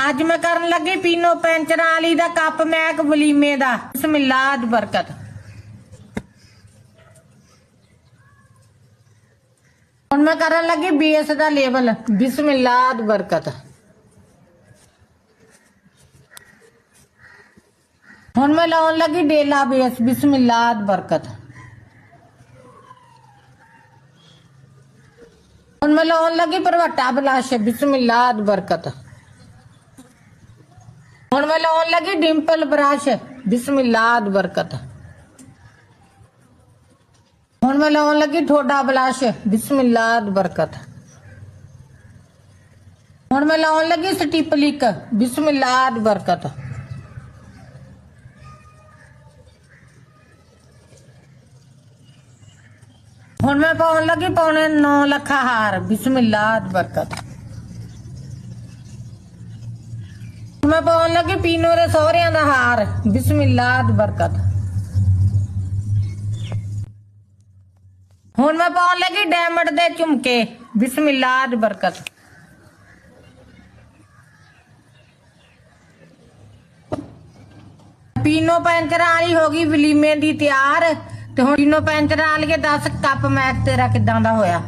ਅੱਜ ਮੈਂ ਕਰਨ ਲੱਗੀ ਪੀਨੋ ਪੈਂਚਰਾਂ ਵਾਲੀ ਦਾ ਕੱਪ ਮੈਕ ਵਲੀਮੇ ਦਾ ਬਿਸਮਿਲ੍ਲਾਹ ਦੀ ਬਰਕਤ ਹੁਣ ਮੈਂ ਕਰਨ ਲੱਗੀ ਬੀਐਸ ਦਾ ਲੇਬਲ ਬਿਸਮਿਲ੍ਲਾਹ ਦੀ ਬਰਕਤ ਹੁਣ ਮੈਂ ਲਾਉਣ ਲੱਗੀ ਡੇਲਾ ਬੇਸ ਬਿਸਮਿਲ੍ਲਾਹ ਦੀ ਬਰਕਤ ਹੁਣ ਮੈਂ ਲਾਉਣ ਲੱਗੀ ਪਰਵਟਾ ਬਲਾਸ਼ ਬਿਸਮਿਲ੍ਲਾਹ ਦੀ ਬਰਕਤ ਹੁਣ ਮੈਂ ਲਾਉਣ ਲੱਗੀ ਡਿੰਪਲ ਬ੍ਰਸ਼ ਬਿਸਮਿਲ੍ਲਾਹ ਦੀ ਬਰਕਤ ਹੁਣ ਮੈਂ ਲਾਉਣ ਲੱਗੀ ਠੋਡਾ ਬਲਾਸ਼ ਬਿਸਮਿਲ੍ਲਾਹ ਦੀ ਬਰਕਤ ਹੁਣ ਮੈਂ ਲਾਉਣ ਲੱਗੀ ਸਟਿਪਲਿਕ ਬਿਸਮਿਲ੍ਲਾਹ ਦੀ ਬਰਕਤ ਹੁਣ ਮੈਂ ਪਾਉਣ ਲੱਗੀ ਪੌਣੇ 9 ਲੱਖਾ ਹਾਰ ਬਿਸਮਿਲ੍ਲਾਹ ਦੀ ਬਰਕਤ ਮੈਂ ਪਾਉਣ ਲੱਗੀ ਪੀਨੋ ਦੇ ਸਹੁਰਿਆਂ ਦਾ ਹਾਰ। ਬਿਸਮਿਲ੍ਲਾਹ ਦੀ ਬਰਕਤ। ਹੁਣ ਮੈਂ ਪਾਉਣ ਲੱਗੀ ਡਾਇਮੰਡ ਦੇ ਝੁਮਕੇ। ਬਿਸਮਿਲ੍ਲਾਹ ਦੀ ਬਰਕਤ। ਪੀਨੋ ਪੈਂਚਰਾਂ ਵਾਲੀ ਹੋ ਗਈ ਵਲੀਮੇ ਦੀ ਤਿਆਰ। ਤੇ ਹੁਣ ਪੀਨੋ ਪੈਂਚਰਾਂ ਵਾਲੀ 10 ਕੱਪ ਮੈਚ ਤੇਰਾ ਕਿਦਾਂ ਦਾ ਹੋਇਆ?